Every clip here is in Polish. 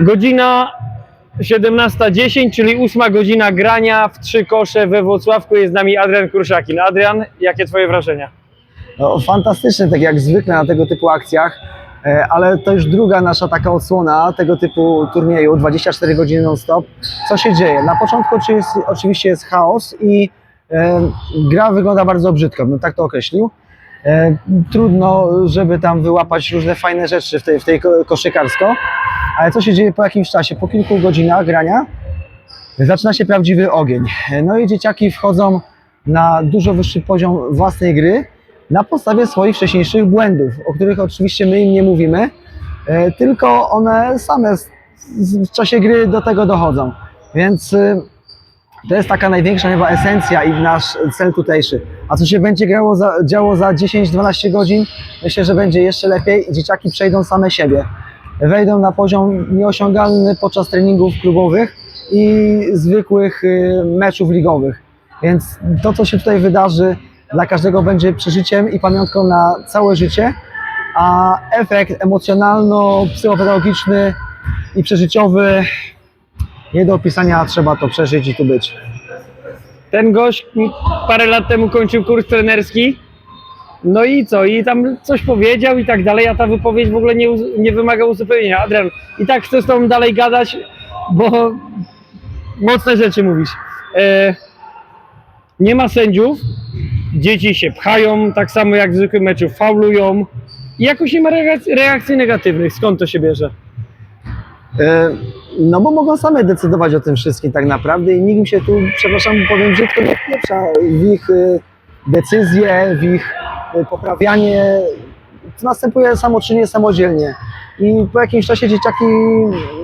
Godzina 17.10, czyli ósma godzina grania w trzy kosze we Włocławku. Jest z nami Adrian Kruszakin. Adrian, jakie twoje wrażenia? No, fantastyczne, tak jak zwykle na tego typu akcjach, e, ale to już druga nasza taka odsłona tego typu turnieju, 24 godziny non-stop. Co się dzieje? Na początku oczywiście jest chaos i e, gra wygląda bardzo brzydko, bym tak to określił. E, trudno, żeby tam wyłapać różne fajne rzeczy w tej, w tej ko- koszykarsko, ale co się dzieje po jakimś czasie? Po kilku godzinach grania zaczyna się prawdziwy ogień. No i dzieciaki wchodzą na dużo wyższy poziom własnej gry, na podstawie swoich wcześniejszych błędów, o których oczywiście my im nie mówimy, e, tylko one same w czasie gry do tego dochodzą. Więc y, to jest taka największa chyba esencja i nasz cel tutejszy. A co się będzie grało za, działo za 10-12 godzin, myślę, że będzie jeszcze lepiej. Dzieciaki przejdą same siebie. Wejdą na poziom nieosiągalny podczas treningów klubowych i zwykłych y, meczów ligowych. Więc to, co się tutaj wydarzy, dla każdego będzie przeżyciem i pamiątką na całe życie, a efekt emocjonalno-psychopedagogiczny i przeżyciowy nie do opisania, trzeba to przeżyć i tu być. Ten gość parę lat temu kończył kurs trenerski. No i co? I tam coś powiedział i tak dalej, a ta wypowiedź w ogóle nie, nie wymaga uzupełnienia. Adrian, i tak chcę z tobą dalej gadać, bo mocne rzeczy mówisz. E, nie ma sędziów, dzieci się pchają, tak samo jak w zwykłym meczu, faulują. I jakoś nie ma reakcji, reakcji negatywnych. Skąd to się bierze? E, No bo mogą same decydować o tym wszystkim tak naprawdę i nikt im się tu, przepraszam, powiem brzydko, nie wpieprza w ich e, decyzje, w ich poprawianie. To następuje samoczynnie, samodzielnie. I po jakimś czasie dzieciaki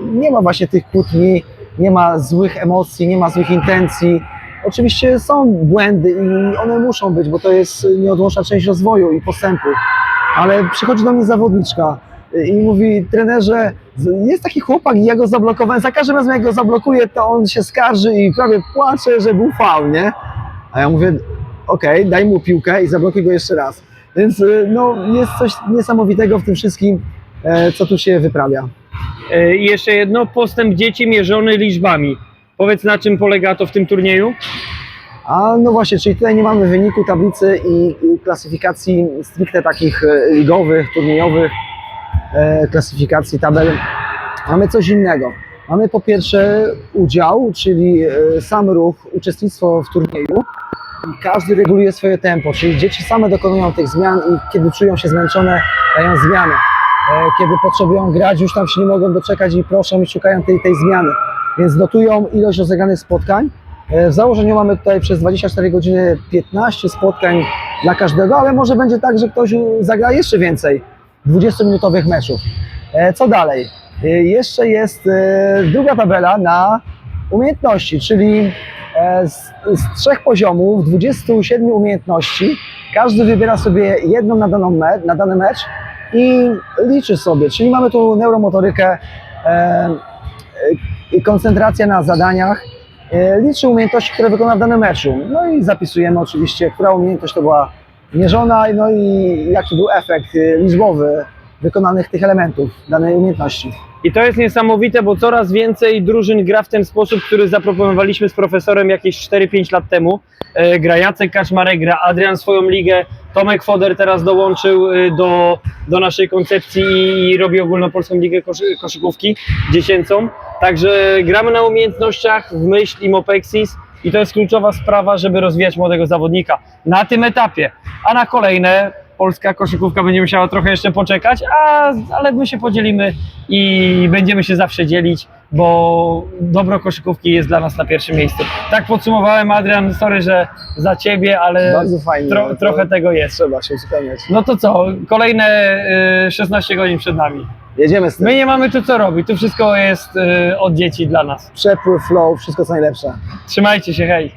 nie ma właśnie tych kłótni, nie ma złych emocji, nie ma złych intencji. Oczywiście są błędy i one muszą być, bo to jest nieodłączna część rozwoju i postępu. Ale przychodzi do mnie zawodniczka i mówi, trenerze, jest taki chłopak i ja go zablokowałem, za każdym razem jak go zablokuję, to on się skarży i prawie płacze, że był faul, nie? A ja mówię, okej, daj mu piłkę i zablokuj go jeszcze raz. Więc y, no, jest coś niesamowitego w tym wszystkim, e, co tu się wyprawia. E, I jeszcze jedno, postęp dzieci mierzony liczbami. Powiedz na czym polega to w tym turnieju? A no właśnie, czyli tutaj nie mamy wyniku tablicy i i klasyfikacji stricte takich e, ligowych, turniejowych, e, klasyfikacji tabel. Mamy coś innego. Mamy po pierwsze udział, czyli e, sam ruch, uczestnictwo w turnieju. I każdy reguluje swoje tempo, czyli dzieci same dokonują tych zmian i kiedy czują się zmęczone, dają zmianę. E, Kiedy potrzebują grać, już tam się nie mogą doczekać i proszą i szukają tej, tej zmiany. Więc dotują ilość rozegranych spotkań. E, W założeniu mamy tutaj przez 24 godziny 15 spotkań dla każdego, ale może będzie tak, że ktoś zagra jeszcze więcej 20-minutowych meczów. E, Co dalej? Jeszcze jest druga tabela na umiejętności, czyli z, z trzech poziomów, 27 umiejętności, każdy wybiera sobie jedną na, daną me, na dany mecz i liczy sobie, czyli mamy tu neuromotorykę, e, koncentracja na zadaniach, e, liczy umiejętności, które wykona w danym meczu. No i zapisujemy oczywiście, która umiejętność to była mierzona, no i jaki był efekt e, liczbowy wykonanych tych elementów danej umiejętności. I to jest niesamowite, bo coraz więcej drużyn gra w ten sposób, który zaproponowaliśmy z profesorem jakieś 4-5 lat temu. E, gra Jacek Kaczmarek, gra Adrian swoją ligę, Tomek Foder teraz dołączył e, do, do naszej koncepcji i robi ogólnopolską ligę koszy, koszykówki dziecięcą. Także gramy na umiejętnościach w myśl Imopexis i to jest kluczowa sprawa, żeby rozwijać młodego zawodnika na tym etapie. A na kolejne polska koszykówka będzie musiała trochę jeszcze poczekać, a, ale my się podzielimy i będziemy się zawsze dzielić, bo dobro koszykówki jest dla nas na pierwszym miejscu. Tak podsumowałem, Adrian, sorry, że za ciebie, ale Bardzo fajnie. tro, To trochę tego jest. Trzeba się uzupełniać. No to co, kolejne y, 16 godzin przed nami. Jedziemy z tym. My nie mamy tu co robić, tu wszystko jest y, od dzieci dla nas. Przepływ, flow, wszystko co najlepsze. Trzymajcie się, hej!